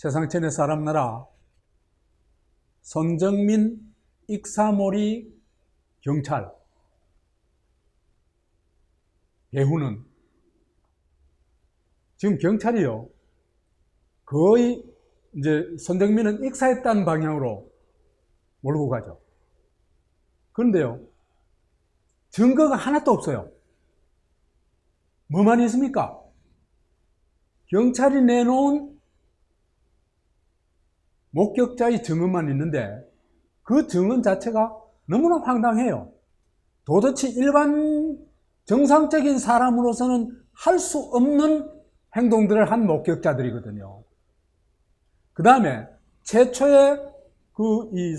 최상천의 사람 나라 손정민 익사몰이 경찰 배후는 지금 경찰이요 거의 이제 손정민은 익사했다는 방향으로 몰고 가죠. 그런데요 증거가 하나도 없어요. 뭐만 있습니까? 경찰이 내놓은 목격자의 증언만 있는데 그 증언 자체가 너무나 황당해요. 도대체 일반 정상적인 사람으로서는 할 수 없는 행동들을 한 목격자들이거든요. 그 다음에 최초에 그이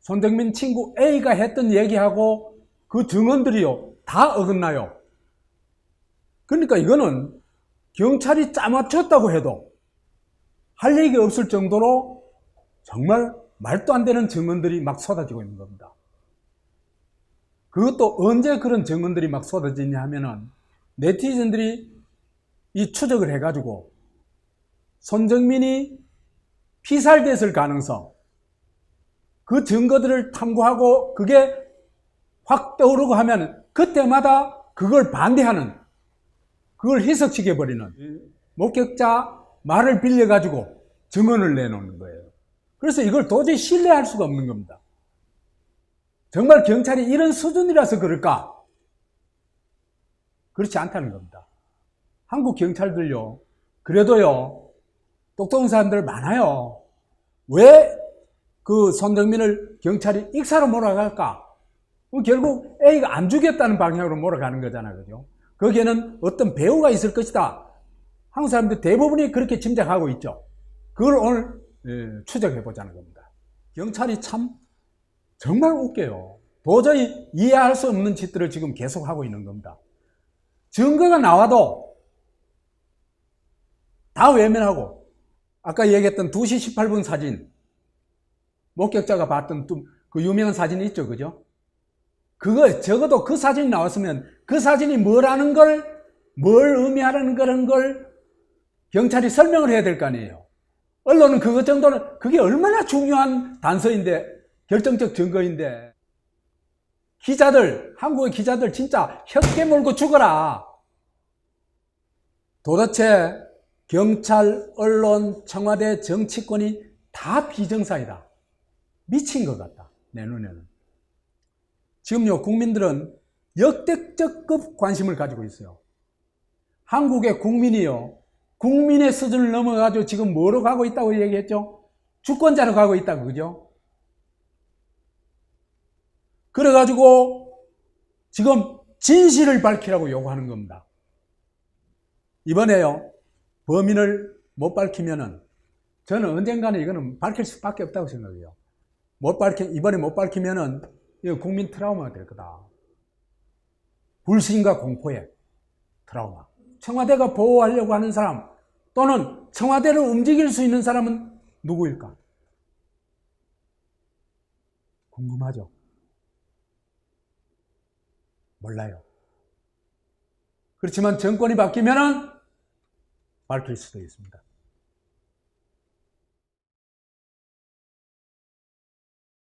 손정민 친구 A가 했던 얘기하고 그 증언들이요 다 어긋나요. 그러니까 이거는 경찰이 짜맞췄다고 해도 할 얘기 없을 정도로 정말 말도 안 되는 증언들이 막 쏟아지고 있는 겁니다. 그것도 언제 그런 증언들이 막 쏟아지냐 하면은 네티즌들이 이 추적을 해가지고 손정민이 피살됐을 가능성 그 증거들을 탐구하고 그게 확 떠오르고 하면 그때마다 그걸 반대하는 그걸 해석시켜버리는 목격자 말을 빌려가지고 증언을 내놓는 거예요. 그래서 이걸 도저히 신뢰할 수가 없는 겁니다. 정말 경찰이 이런 수준이라서 그럴까? 그렇지 않다는 겁니다. 한국 경찰들요, 그래도요, 똑똑한 사람들 많아요. 왜 그 손정민을 경찰이 익사로 몰아갈까? 결국 A가 안 죽였다는 방향으로 몰아가는 거잖아요. 그죠? 거기에는 어떤 배우가 있을 것이다. 한국 사람들 대부분이 그렇게 짐작하고 있죠. 그걸 오늘 예, 추적해 보자는 겁니다. 경찰이 참 정말 웃겨요. 도저히 이해할 수 없는 짓들을 지금 계속하고 있는 겁니다. 증거가 나와도 다 외면하고 아까 얘기했던 2시 18분 사진 목격자가 봤던 그 유명한 사진이 있죠. 그죠? 그거 적어도 그 사진이 나왔으면 그 사진이 뭐라는 걸, 뭘 의미하는 그런 걸 경찰이 설명을 해야 될 거 아니에요. 언론은 그것 정도는 그게 얼마나 중요한 단서인데 결정적 증거인데 기자들 한국의 기자들 진짜 혀 깨 물고 죽어라. 도대체 경찰, 언론, 청와대, 정치권이 다 비정상이다. 미친 것 같다. 내 눈에는. 지금요, 국민들은 역대적급 관심을 가지고 있어요. 한국의 국민이요, 국민의 수준을 넘어가지고 지금 뭐로 가고 있다고 얘기했죠? 주권자로 가고 있다고, 그죠? 그래가지고 지금 진실을 밝히라고 요구하는 겁니다. 이번에요, 범인을 못 밝히면은 저는 언젠가는 이거는 밝힐 수밖에 없다고 생각해요. 못 밝히, 이번에 못 밝히면은 이거 국민 트라우마가 될 거다. 불신과 공포의 트라우마. 청와대가 보호하려고 하는 사람 또는 청와대를 움직일 수 있는 사람은 누구일까? 궁금하죠? 몰라요. 그렇지만 정권이 바뀌면은 밝힐 수도 있습니다.